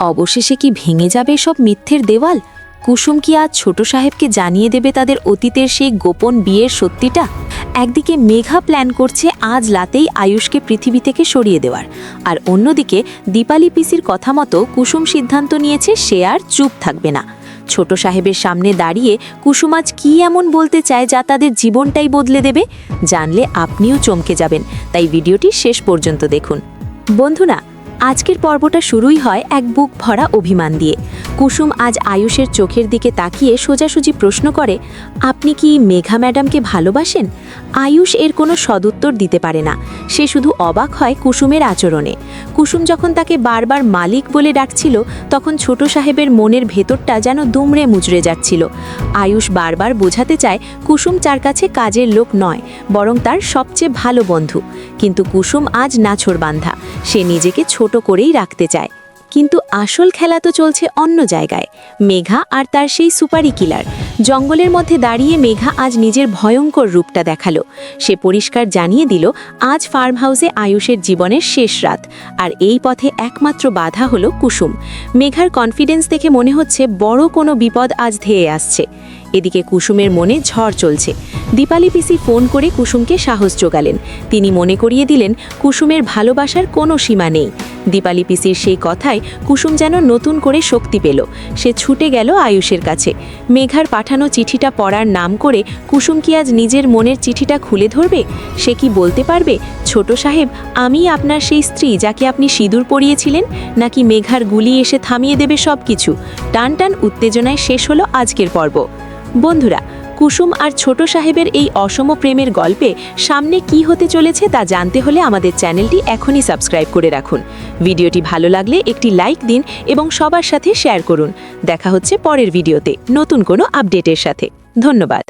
অবশেষে কি ভেঙে যাবে সব মিথ্যের দেওয়াল? কুসুম কি আজ ছোট সাহেবকে জানিয়ে দেবে তাদের অতীতের সেই গোপন বিয়ের সত্যিটা? একদিকে মেঘা প্ল্যান করছে আজ রাতেই আয়ুষকে পৃথিবী থেকে সরিয়ে দেওয়ার। আর অন্যদিকে দীপালি পিসির কথা মতো কুসুম সিদ্ধান্ত নিয়েছে সে আর চুপ থাকবে না। ছোট সাহেবের সামনে দাঁড়িয়ে কুসুম আজ কী এমন বলতে চায় যা তাদের জীবনটাই বদলে দেবে? জানলে আপনিও চমকে যাবেন। তাই ভিডিওটি শেষ পর্যন্ত দেখুন। বন্ধুরা আজকের পর্বটা শুরুই হয় এক বুক ভরা অভিমান দিয়ে। কুসুম আজ আয়ুষের চোখের দিকে তাকিয়ে সোজাসুজি প্রশ্ন করে, আপনি কি মেঘা ম্যাডামকে ভালোবাসেন? আয়ুষ এর কোনো সদুত্তর দিতে পারে না সে শুধু অবাক হয় কুসুমের আচরণে। কুসুম যখন তাকে বারবার মালিক বলে ডাকছিল তখন ছোট সাহেবের মনের ভেতরটা যেন দুমড়ে মুচড়ে যাচ্ছিল। আয়ুষ বারবার বোঝাতে চায় কুসুম চার কাছে কাজের লোক নয়, বরং তার সবচেয়ে ভালো বন্ধু। কিন্তু কুসুম আজ নাছোড় বান্ধা, সে নিজেকে ছোট করেই রাখতে চায়। কিন্তু আসল খেলা তো চলছে অন্য জায়গায়। মেঘা আর তার সেই সুপারি কিলার জঙ্গলের মধ্যে দাঁড়িয়ে মেঘা আজ নিজের ভয়ঙ্কর রূপটা দেখাল। সে পরিষ্কার জানিয়ে দিল, আজ ফার্ম হাউসে আয়ুষের জীবনের শেষ রাত, আর এই পথে একমাত্র বাধা হলো কুসুম। মেঘার কনফিডেন্স দেখে মনে হচ্ছে বড় কোনো বিপদ আজ ধেয়ে আসছে। এদিকে কুসুমের মনে ঝড় চলছে। দীপালি পিসি ফোন করে কুসুমকে সাহস জোগালেন তিনি মনে করিয়ে দিলেন, কুসুমের ভালোবাসার কোনো সীমা নেই। দীপালি পিসির সেই কথায় কুসুম যেন নতুন করে শক্তি পেল। সে ছুটে গেল আয়ুষের কাছে। মেঘার পাঠানো চিঠিটা পড়ার নাম করে কুসুম কি আজ নিজের মনের চিঠিটা খুলে ধরবে? সে কি বলতে পারবে? ছোট সাহেব, আমি আপনার সেই স্ত্রী যাকে আপনি সিঁদুর পরিয়েছিলেন? নাকি মেঘার গুলি এসে থামিয়ে দেবে সব কিছু টান টান উত্তেজনায় শেষ হলো আজকের পর্ব। বন্ধুরা কুসুম আর ছোট সাহেবের এই অসম প্রেমের গল্পে সামনে কি হতে চলেছে তা জানতে হলে আমাদের চ্যানেলটি এখনই সাবস্ক্রাইব করে রাখুন। ভিডিওটি ভালো লাগলে একটি লাইক দিন এবং সবার সাথে শেয়ার করুন। দেখা হচ্ছে পরের ভিডিওতে নতুন কোনো আপডেটের সাথে। ধন্যবাদ।